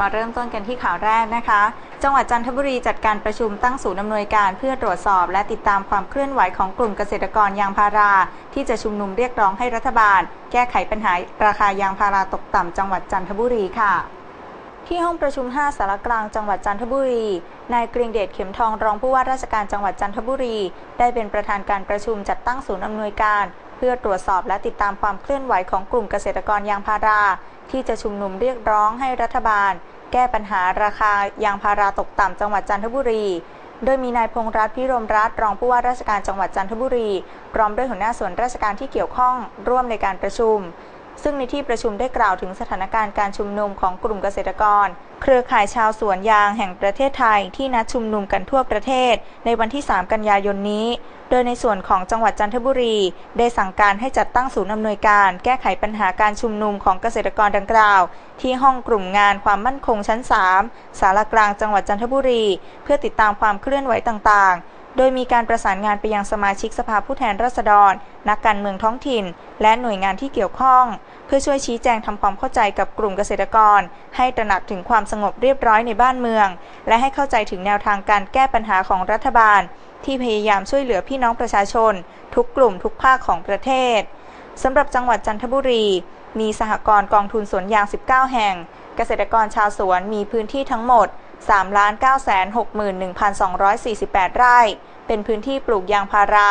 มาเริ่มต้นกันที่ข่าวแรกนะคะ จังหวัดจันทบุรีจัดการประชุมตั้งศูนย์อำนวยการเพื่อตรวจสอบและติดตามความเคลื่อนไหวของกลุ่มเกษตรกรยางพารา ที่จะชุมนุมเรียกร้องให้รัฐบาล แก้ไขปัญหาราคายางพาราตกต่ำจังหวัดจันทบุรีค่ะที่ห้องประชุม 5 สารกลางจังหวัดจันทบุรี นายเกรียงเดชเข็มทองรองผู้ว่าราชการจังหวัดจันทบุรี ได้เป็นประธานการประชุมจัดตั้งศูนย์อำนวยการ เพื่อตรวจสอบและติดตามความเคลื่อนไหวของกลุ่มเกษตรกรยางพารา ที่จะชุมนุมเรียกร้องให้รัฐบาล แก้ปัญหาราคายางพาราตกต่ำจังหวัดจันทบุรี โดยมีนายพงษ์รัตน์พิรมรัตน์รองผู้ว่าราชการจังหวัดจันทบุรี พร้อมด้วยหัวหน้าส่วนราชการที่เกี่ยวข้องร่วมในการประชุม ซึ่งในที่ประชุมได้กล่าวถึงสถานการณ์การชุมนุมของกลุ่มเกษตรกร เครือข่ายชาวสวนยางแห่งประเทศไทยที่นัดชุมนุมกันทั่วประเทศ ในวันที่ 3 กันยายนนี้ โดยในส่วนของจังหวัดจันทบุรี ได้สั่งการให้จัดตั้งศูนย์อำนวยการแก้ไขปัญหาการชุมนุมของเกษตรกรดังกล่าว ที่ห้องกลุ่มงานความมั่นคงชั้น 3 สารกลางจังหวัดจันทบุรี เพื่อติดตามความเคลื่อนไหวต่างๆ โดยมีการประสานงานไปยังสมาชิกสภาผู้แทนราษฎร นักการเมืองท้องถิ่น และหน่วยงานที่เกี่ยวข้อง เพื่อช่วยชี้แจงทำความเข้าใจกับกลุ่มเกษตรกร ให้ตระหนักถึงความสงบเรียบร้อยในบ้านเมือง และให้เข้าใจถึงแนวทางการแก้ปัญหาของรัฐบาล ที่พยายามช่วยเหลือพี่น้องประชาชน ทุกกลุ่มทุกภาคของประเทศสำหรับจังหวัดจันทบุรี มีสหกรณ์กองทุนสวนยาง 19 แห่ง เกษตรกรชาวสวนมีพื้นที่ทั้งหมด 3,961,248 ไร่ เป็นพื้นที่ปลูกยางพารา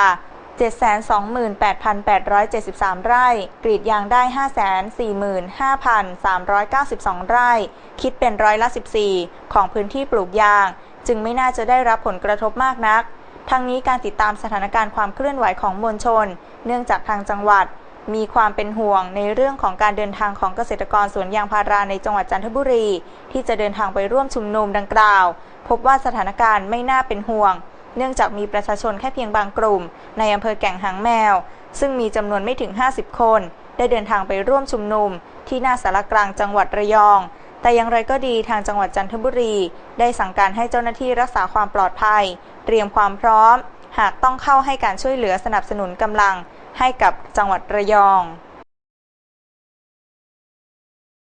728,873 ไร่ กรีดยางได้ 545,392 ไร่ คิดเป็นร้อยละ 14 ของพื้นที่ปลูกยาง จึงไม่น่าจะได้รับผลกระทบมากนัก ทั้งนี้การติดตามสถานการณ์ความเคลื่อนไหวของมวลชน เนื่องจากทางจังหวัด มีความเป็นห่วงในเรื่องของการเดินทางของเกษตรกรสวนยางพาราในจังหวัดจันทบุรี ที่จะเดินทางไปร่วมชุมนุมดังกล่าว พบว่าสถานการณ์ไม่น่าเป็นห่วง เนื่องจากมีประชาชนแค่เพียงบางกลุ่ม ในอำเภอแก่งหางแมว ซึ่งมีจำนวนไม่ถึง 50 คน ได้เดินทางไปร่วมชุมนุม ที่หน้าสารกลางจังหวัดระยอง แต่อย่างไรก็ดีทางจังหวัดจันทบุรี ได้สั่งการให้เจ้าหน้าที่รักษาความปลอดภัย เตรียมความพร้อม หากต้องเข้าให้การช่วยเหลือสนับสนุนกำลัง ให้กับจังหวัดระยอง